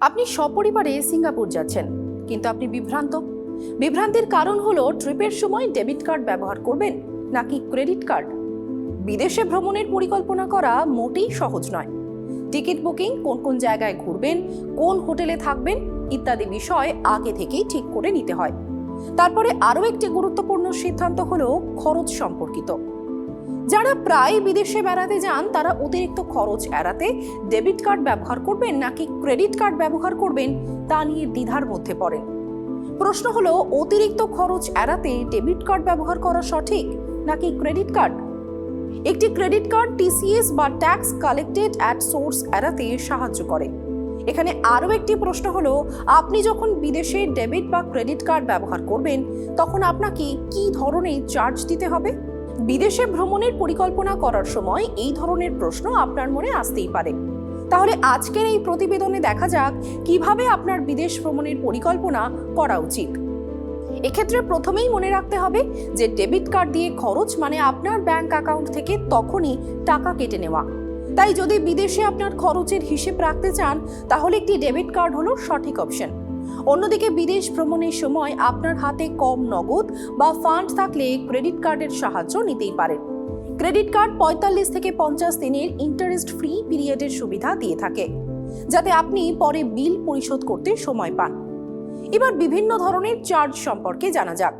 আপনি সপরিবারে সিঙ্গাপুর যাচ্ছেন, কিন্তু আপনি বিভ্রান্ত। বিভ্রান্তির কারণ হলো ট্রিপের সময় ডেবিট কার্ড ব্যবহার করবেন, নাকি ক্রেডিট কার্ড? বিদেশে ভ্রমণের পরিকল্পনা করা মোটেই সহজ নয়। টিকিট বুকিং, কোন কোন জায়গায় ঘুরবেন, কোন হোটেলে থাকবেন, ইত্যাদি বিষয় আগে থেকেই ঠিক করে নিতে হয়। তারপরে আরও একটি গুরুত্বপূর্ণ সিদ্ধান্ত হলো খরচ সম্পর্কিত। যারা প্রায় বিদেশে বেড়াতে যান, তারা অতিরিক্ত খরচ এড়াতে ডেবিট কার্ড ব্যবহার করবেন নাকি ক্রেডিট কার্ড ব্যবহার করবেন তা নিয়ে দ্বিধার মধ্যে পড়েন। প্রশ্ন হলো, অতিরিক্ত খরচ এড়াতে ডেবিট কার্ড ব্যবহার করা সঠিক নাকি ক্রেডিট কার্ড একটি ক্রেডিট কার্ড টিসিএস বা ট্যাক্স কালেক্টেড অ্যাট সোর্স এড়াতে সাহায্য করে। এখানে আরও একটি প্রশ্ন হলো, আপনি যখন বিদেশে ডেবিট বা ক্রেডিট কার্ড ব্যবহার করবেন, তখন আপনাকে কি ধরনের চার্জ দিতে হবে? বিদেশে ভ্রমণের পরিকল্পনা করার সময় এই ধরনের প্রশ্ন আপনার মনে আসতেই পারে। তাহলে আজকের এই প্রতিবেদনে দেখা যাক কীভাবে আপনার বিদেশ ভ্রমণের পরিকল্পনা করা উচিত। এক্ষেত্রে প্রথমেই মনে রাখতে হবে যে ডেবিট কার্ড দিয়ে খরচ মানে আপনার ব্যাংক অ্যাকাউন্ট থেকে তখনই টাকা কেটে নেওয়া। তাই যদি বিদেশে আপনার খরচের হিসেব রাখতে চান, তাহলে একটি ডেবিট কার্ড হলো সঠিক অপশন। অন্যদিকে বিদেশ ভ্রমণের সময় আপনার হাতে কম নগদ বা ফান্ড থাকলে ক্রেডিট কার্ডের সাহায্য নিতেই পারেন। ক্রেডিট কার্ড পঁয়তাল্লিশ থেকে পঞ্চাশ দিনের ইন্টারেস্ট ফ্রি পিরিয়ডের সুবিধা দিয়ে থাকে, যাতে আপনি পরে বিল পরিশোধ করতে সময় পান। এবার বিভিন্ন ধরনের চার্জ সম্পর্কে জানা যাক।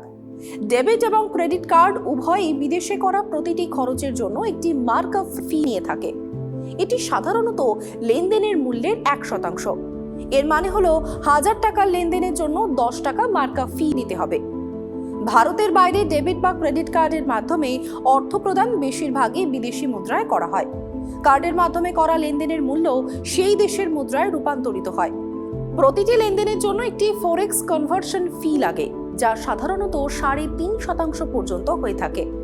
ডেবিট এবং ক্রেডিট কার্ড উভয়ই বিদেশে করা প্রতিটি খরচের জন্য একটি মার্কআপ ফি নিয়ে থাকে। এটি সাধারণত লেনদেনের মূল্যের এক শতাংশ। এর মানে হলো হাজার টাকার লেনদেনের জন্য দশ টাকা মার্কা ফি দিতে হবে। ভারতের বাইরে ডেবিট বা ক্রেডিট কার্ডের মাধ্যমে অর্থ প্রদান বেশিরভাগই বিদেশি মুদ্রায় করা হয়। কার্ডের মাধ্যমে করা লেনদেনের মূল্য সেই দেশের মুদ্রায় রূপান্তরিত হয়। প্রতিটি লেনদেনের জন্য একটি ফোরেক্স কনভার্সন ফি লাগে, যা সাধারণত সাড়ে তিন শতাংশ পর্যন্ত হয়ে থাকে।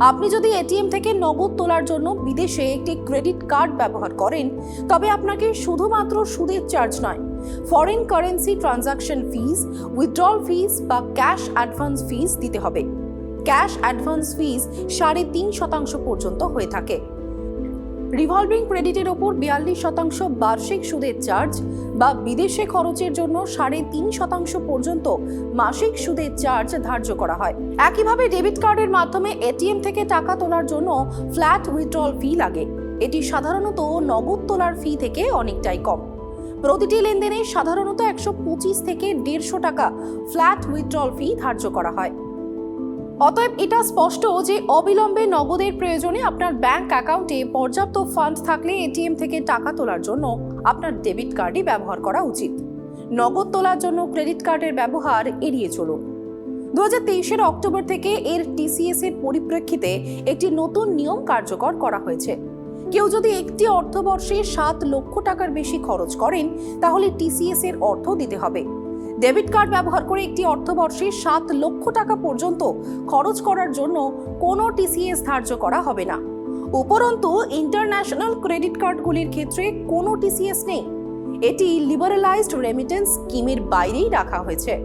আপনি যদি এটিএম থেকে নগদ তোলার জন্য বিদেশে একটি ক্রেডিট কার্ড ব্যবহার করেন, তবে আপনাকে শুধুমাত্র সুদের চার্জ নয় foreign currency transaction fees withdrawal fees বা ক্যাশ অ্যাডভান্স ফিস দিতে হবে। ক্যাশ অ্যাডভান্স ফিস সাড়ে তিন শতাংশ পর্যন্ত হয়ে থাকে। রিভলভিং ক্রেডিটের ওপর বিয়াল্লিশ শতাংশ বার্ষিক সুদের চার্জ বা বিদেশে খরচের জন্য সাড়ে তিন শতাংশ পর্যন্ত মাসিক সুদের চার্জ ধার্য করা হয়। একইভাবে ডেবিট কার্ডের মাধ্যমে এটিএম থেকে টাকা তোলার জন্য ফ্ল্যাট উইথড্রল ফি লাগে। এটি সাধারণত নগদ তোলার ফি থেকে অনেকটাই কম। প্রতিটি লেনদেনে সাধারণত একশো পঁচিশ থেকে দেড়শো টাকা ফ্ল্যাট উইথড্রল ফি ধার্য করা হয়। অতএব এটা স্পষ্ট যে অবিলম্বে নগদের প্রয়োজনে আপনার ব্যাংক অ্যাকাউন্টে পর্যাপ্ত ফান্ড থাকলে এটিএম থেকে টাকা তোলার জন্য আপনার ডেবিট কার্ডই ব্যবহার করা উচিত। নগদ তোলার জন্য ক্রেডিট কার্ডের ব্যবহার এড়িয়ে চলুন। দু হাজার অক্টোবর থেকে এর টিসিএস এর পরিপ্রেক্ষিতে একটি নতুন নিয়ম কার্যকর করা হয়েছে। কেউ যদি একটি অর্থবর্ষে সাত লক্ষ টাকার বেশি খরচ করেন, তাহলে টিসিএস এর অর্থ দিতে হবে। ডেবিট কার্ড ব্যবহার করে একটি অর্থবর্ষে সাত লক্ষ টাকা পর্যন্ত খরচ করার জন্য কোনো টিসিএস ধার্য করা হবে না। উপরন্তু, ইন্টারন্যাশনাল ক্রেডিট কার্ডগুলির ক্ষেত্রে কোনো টিসিএস নেই। এটি লিবারালাইজড রেমিটেন্স স্কিমের বাইরেই রাখা হয়েছে।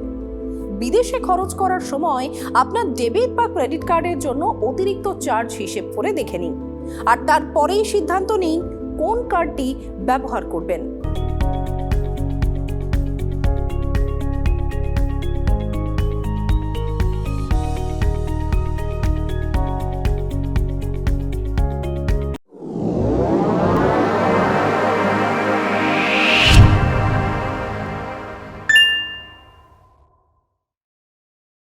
বিদেশে খরচ করার সময় আপনার ডেবিট বা ক্রেডিট কার্ডের জন্য অতিরিক্ত চার্জ হিসেব করে দেখে নিন। আর তারপরেই সিদ্ধান্ত নিন কোন কার্ডটি ব্যবহার করবেন।